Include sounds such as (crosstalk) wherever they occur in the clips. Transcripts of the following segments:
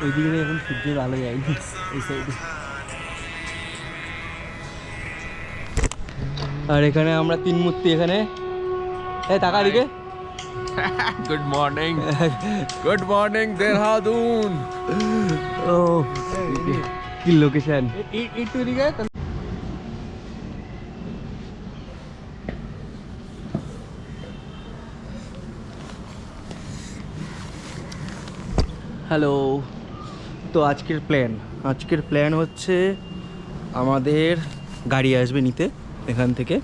এদিকে এখন সূর্যের আলো যায়নি এই সাইডে আর এখানে আমরা তিন মূর্তি এখানে এই টাকা দিকে good morning good morning Dehradun ও কি লোকেশন ইট ইট হ্যালো। তো আজকের প্ল্যান আজকের প্ল্যান হচ্ছে আমাদের গাড়ি আসবে নিতে এখান থেকে।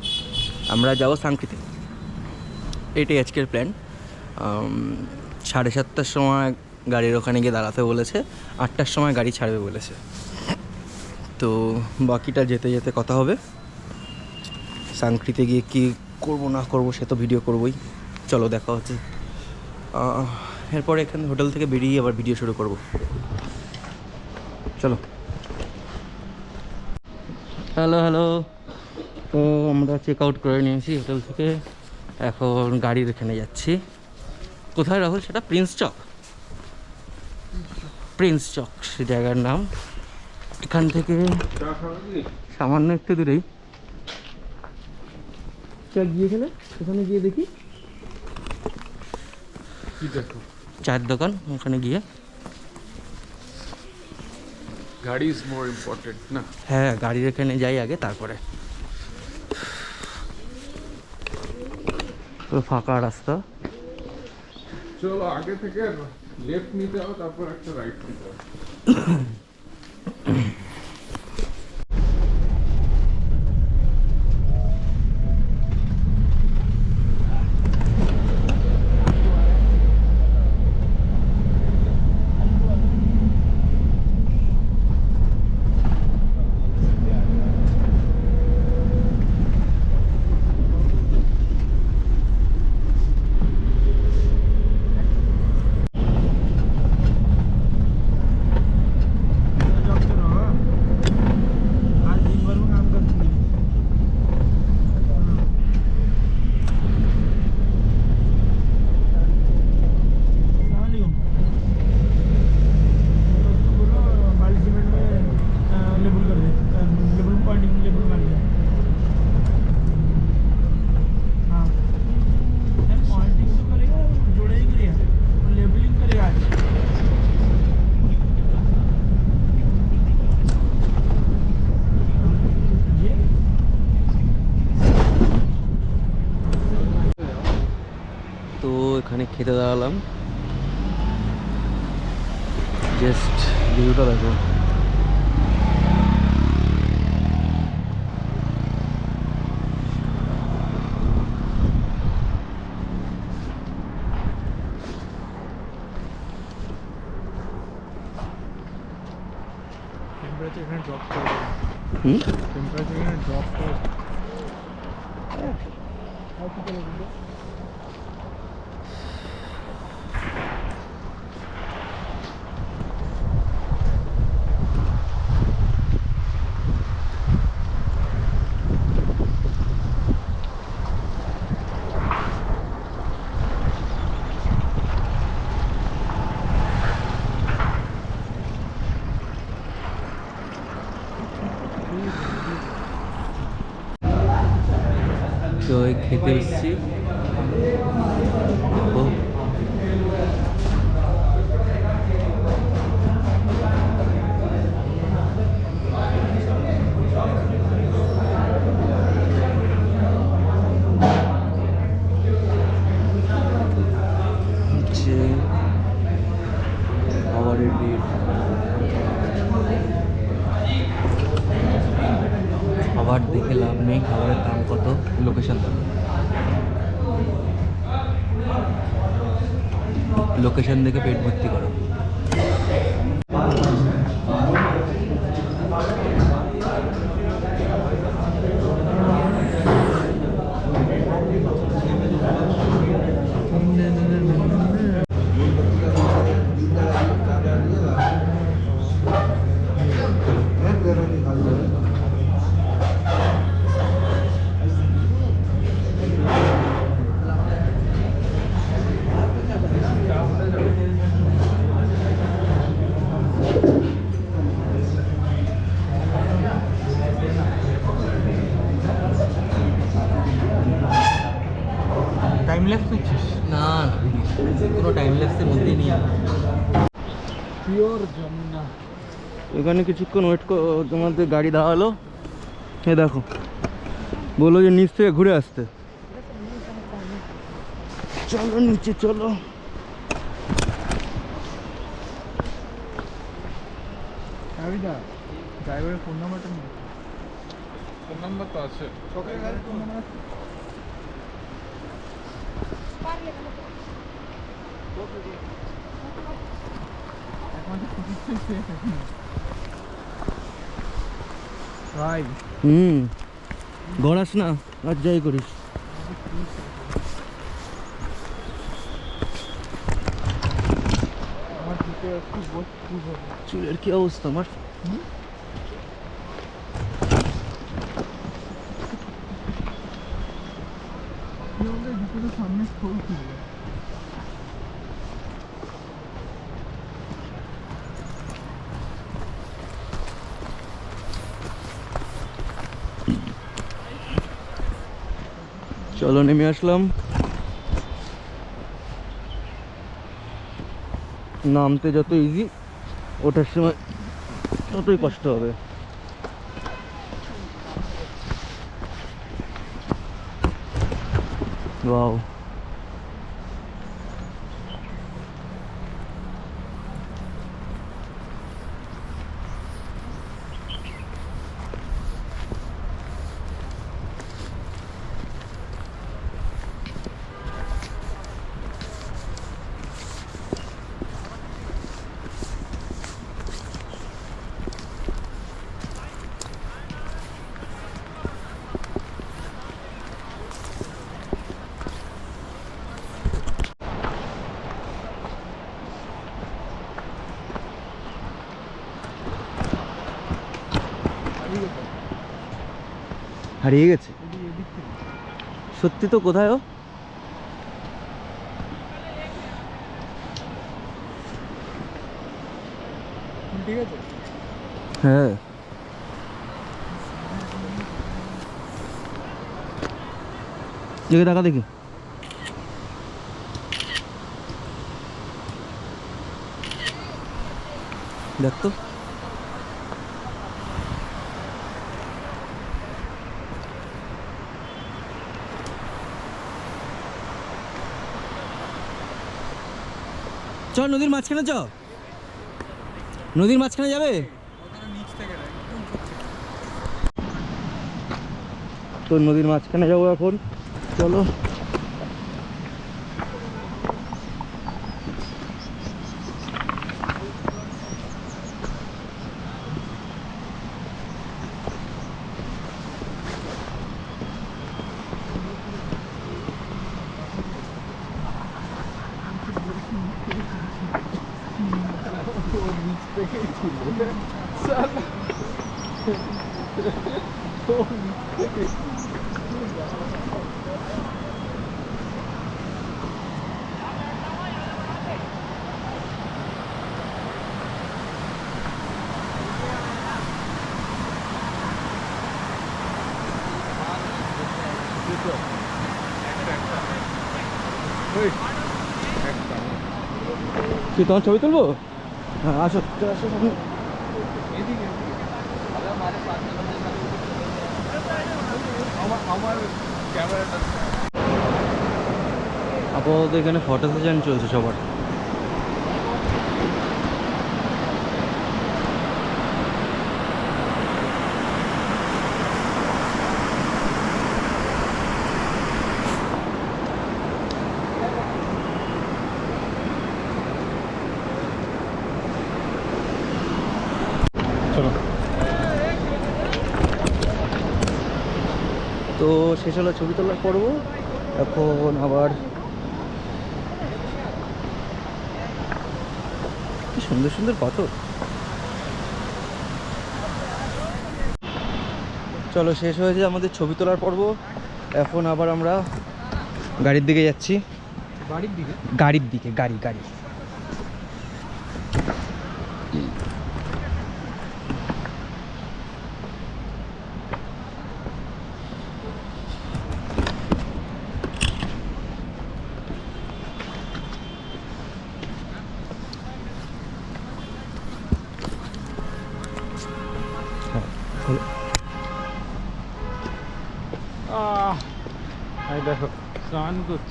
আমরা যাব সাংকিতে এটাই আজকের প্ল্যান সাড়ে সাতটার সময় গাড়ির ওখানে গিয়ে দাঁড়াতে বলেছে, আটটার সময় গাড়ি ছাড়বে বলেছে। তো বাকিটা যেতে যেতে কথা হবে। সাংকৃতে গিয়ে কী করব না করব সে তো ভিডিও করবোই। চলো দেখা হচ্ছে। এরপরে এখানে হোটেল থেকে বেরিয়ে আবার ভিডিও শুরু করব। চলো। হ্যালো হ্যালো তো আমরা চেক আউট করে নিয়েছি হোটেল থেকে। এখন গাড়ির এখানে যাচ্ছি। কোথায় রাহুল? সেটা প্রিন্স চক প্রিন্স চক সে জায়গার নাম। এখান থেকে সামান্য একটু দূরেই। চল গিয়েছিলে ওখানে গিয়ে দেখি। কি দেখো? চায়ের দোকান ওখানে গিয়ে। গাড়ি ইজ মোর ইম্পর্টেন্ট না? হ্যাঁ গাড়ির এখানে যাই আগে তারপরে। তো ফাঁকা রাস্তা। চলো আগে থেকে লেফট নিতে হবে তারপর একটা রাইট নিতে হবে। (coughs) তো এখানে খেতে দাঁড়ালাম। জাস্ট ভিউটা দেখো। টেম্পারেচার এখানে ড্রপ করে খেতে এসেছি লোকেশন দাম লোকেশন দেখে পেট ভর্তি করো। এখানে কিছুক্ষণ ওয়েট তোমাদের গাড়ি দাঁড়াল। এ দেখো বলল যে নিচ থেকে ঘুরে আসতে। চলো নিচে চলো। ড্রাইভারের ফোন নাম্বারটা নিয়ে। ফোন নাম্বার তো আছে। ভাই। হুম। গড়াস না আর যাই করিস। চুলের কি অবস্থা আমার? সামনে চলো নেমে আসলাম। নামতে যত ইজি ওঠার সময় ততই কষ্ট হবে। ওয়াও হারিয়ে গেছে। সত্যি তো কোথায় ও? ঠিক আছে। হ্যাঁ। দেখে টাকা দেখি। দেখ তো। চ নদীর মাঝখানে চ নদীর মাঝখানে যাবে? তো নদীর মাঝখানে যাব এখন। চলো। কি তোমার ছবি তুলবো? হ্যাঁ আসো। আসো আপাতত এখানে ফটো সেশন চলছে সবার চলো তো শেষ হলো ছবি তোলার পর্ব। এখন আবার কি সুন্দর সুন্দর পাথর। চলো শেষ হয়েছে আমাদের ছবি তোলার পর্ব। এখন আবার আমরা গাড়ির দিকে যাচ্ছি। বাড়ির দিকে? গাড়ির দিকে গাড়ি গাড়ি।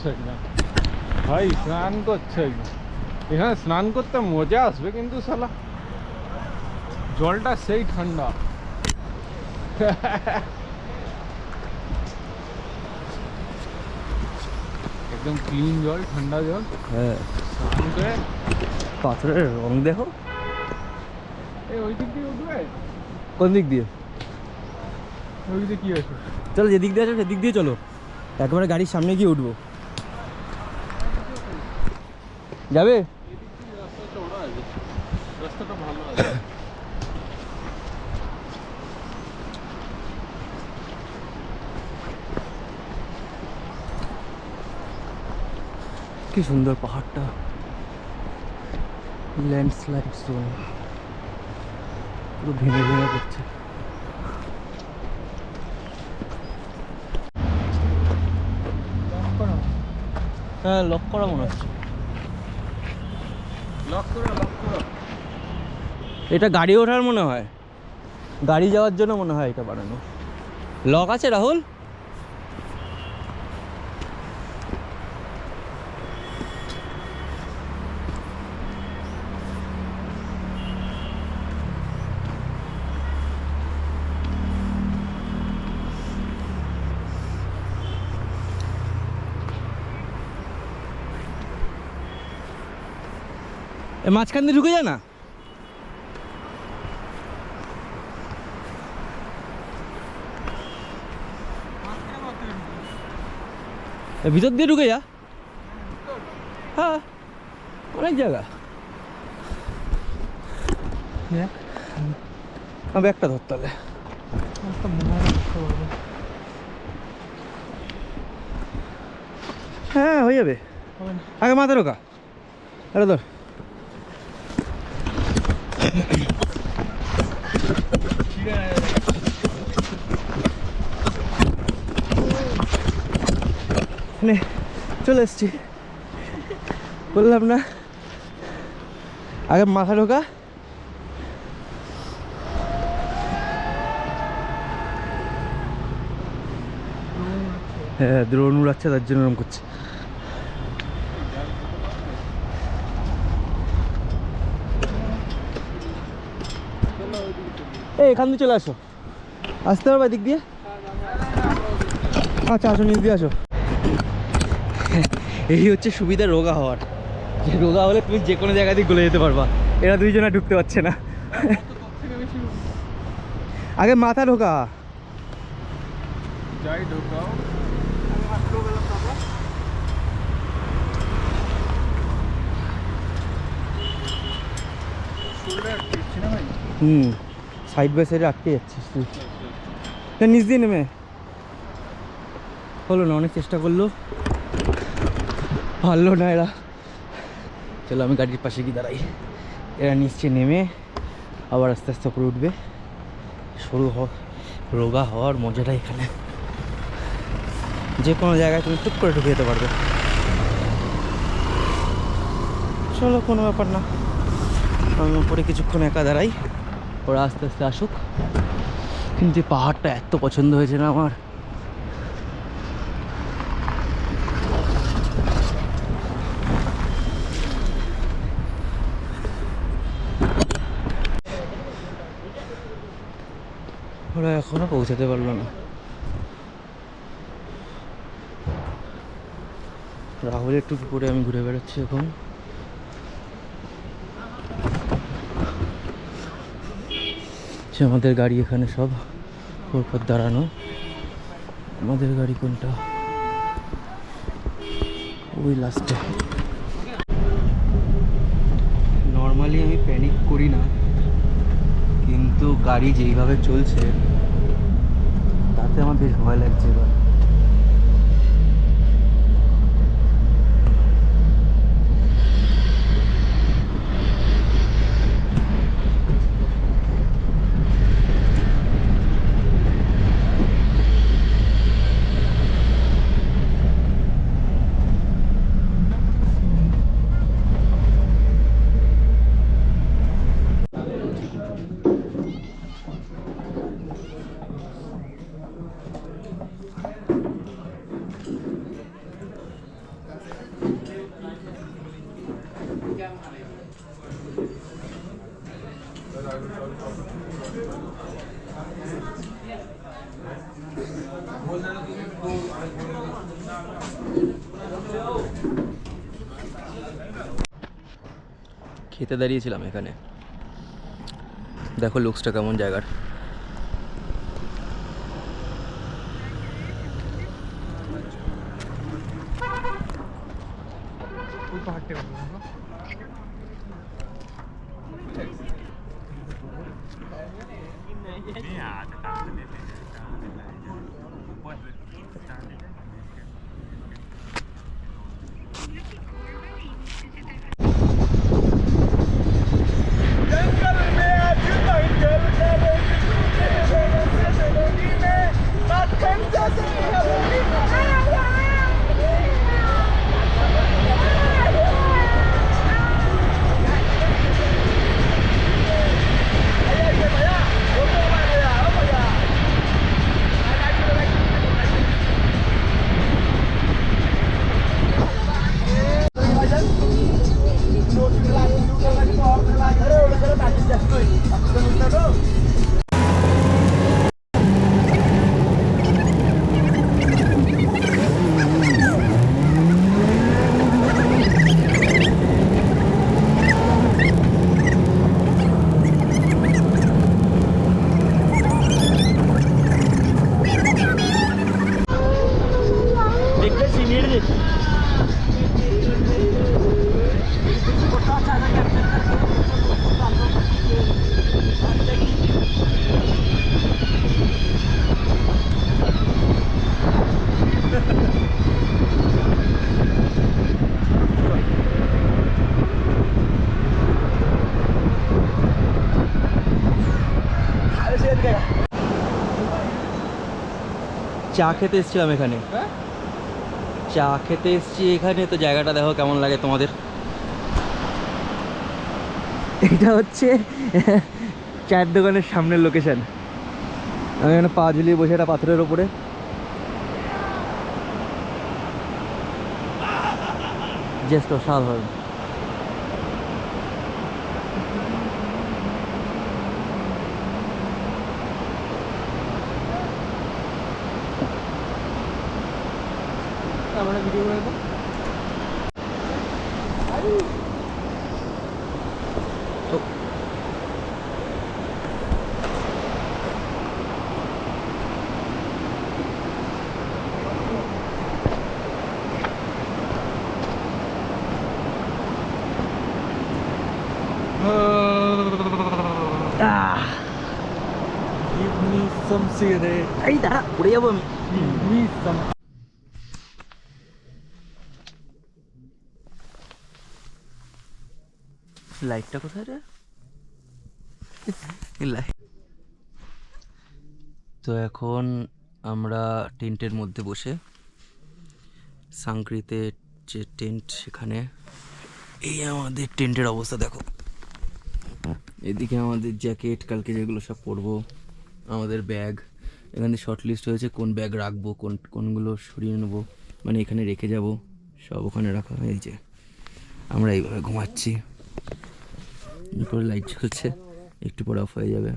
করছে একদম ভাই স্নান করছে একদম এখানে স্নান করতে মজা আসবে কিন্তু শালা। জলটা সেই ঠান্ডা। একদম ক্লিন জল ঠান্ডা জল। হ্যাঁ। স্নান করে পাথরের রং দেখো। এই ওই দিক দিয়ে উঠবে? কোন দিক দিয়ে? ওই দিকে কি আছে চলো যেদিক দিয়ে আছে সেদিক দিয়ে চলো। একবারে গাড়ির সামনে গিয়ে উঠবো। যাবে? কি সুন্দর পাহাড়টা। ল্যান্ডস্লাইড জোন পুরো ভেঙে ভেঙে পড়ছে। হ্যাঁ লক করা মনে হচ্ছে। এটা গাড়ি ওঠার মনে হয়। গাড়ি যাওয়ার জন্য মনে হয় এটা বানানো। লক আছে রাহুল? মাঝখান দিয়ে ঢুকে যায় না। ভিতর দিয়ে ঢুকে যা। হ্যাঁ অনেক জায়গা। আমি ব্যাগটা ধরতে হবে হ্যাঁ হয়ে যাবে। আগে মাথা ঢোকা। আরে ধর। নে, চলে এসছি। বললাম না? আগে মাথা ঢোকা। হ্যাঁ দ্রোণ উড়াচ্ছে, তার জন্য এরকম করছে। এখান দিয়ে চলে আসো। আসতে পারবে দিক দিয়ে? আচ্ছা আসো নিচ দিয়ে আসো। (laughs) এই হচ্ছে সুবিধা রোগা হওয়ার। যে রোগা হলে তুমি যে কোনো জায়গা দিয়ে গলে যেতে পারবা। এরা দুইজনে ঢুকতে পারছে না। (laughs) আগে মাথা ঢোকা। হুম। সাইড বাই সাইডে আটকে যাচ্ছিস তুই তা নিচ দিয়ে নেমে। হলো না, অনেক চেষ্টা করল। পারল না এরা। চলো, আমি গাড়ির পাশে গিয়ে দাঁড়াই। এরা নিচে নেমে আবার আস্তে আস্তে করে উঠবে। সরু হ, রোগা হওয়ার মজাটা এখানে। যে কোনো জায়গায় তুমি টুক করে ঢুকে যেতে পারবে। চলো, কোনো ব্যাপার না। আমি উপরে কিছুক্ষণ একা দাঁড়াই। ওরা আস্তে আস্তে আসুক। কিন্তু পাহাড়টা এত পছন্দ হয়েছে না আমার। ওরা এখনও পৌঁছাতে পারল না। রাহুল একটু করে আমি ঘুরে বেড়াচ্ছি এখন। সে আমাদের গাড়ি এখানে সব পরপর দাঁড়ানো। আমাদের গাড়ি কোনটা? ওই লাস্টে নর্মালি আমি প্যানিক করি না, কিন্তু গাড়ি যেইভাবে চলছে, তাতে আমার বেশ ভয় লাগছে এবার। খেতে দাঁড়িয়েছিলাম এখানে। দেখো লুকসটা কেমন জায়গার। চা খেতে এসেছিলাম এখানে। হ্যাঁ? চা খেতে এসেছি এখানে। তো জায়গাটা দেখো কেমন লাগে তোমাদের। এটা হচ্ছে চায়ের দোকানের সামনের লোকেশন আমি এখানে পা ঝুলিয়ে বসে একটা পাথরের ওপরে জাস্ট অসাধারণ। Some cigarette. এই দাঁড়া উড়ে যাব আমি me some. লাইটটা কোথায় রে লাইট তো এখন আমরা টেন্টের মধ্যে বসে সাংক্রিতে যে টেন্ট সেখানে এই আমাদের টেন্টের অবস্থা দেখো। এদিকে আমাদের জ্যাকেট কালকে যেগুলো সব পরবো। আমাদের ব্যাগ এখানে শর্ট লিস্ট হয়েছে কোন ব্যাগ রাখব, কোন, কোনগুলো সরিয়ে নেব মানে এখানে রেখে যাব, সব ওখানে রাখা হয়েছে। আমরা এইভাবে ঘুমাচ্ছি। উপরে লাইট জ্বলছে, একটু পরে অফ হয়ে যাবে।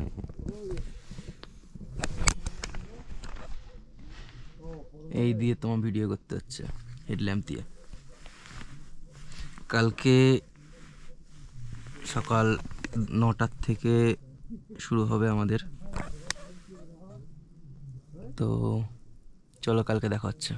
এই দিয়ে তোমার ভিডিও করতে হচ্ছে হেডল্যাম্প দিয়ে। কালকে সকাল নটার থেকে শুরু হবে আমাদের। তো চলো কালকে দেখা হচ্ছে।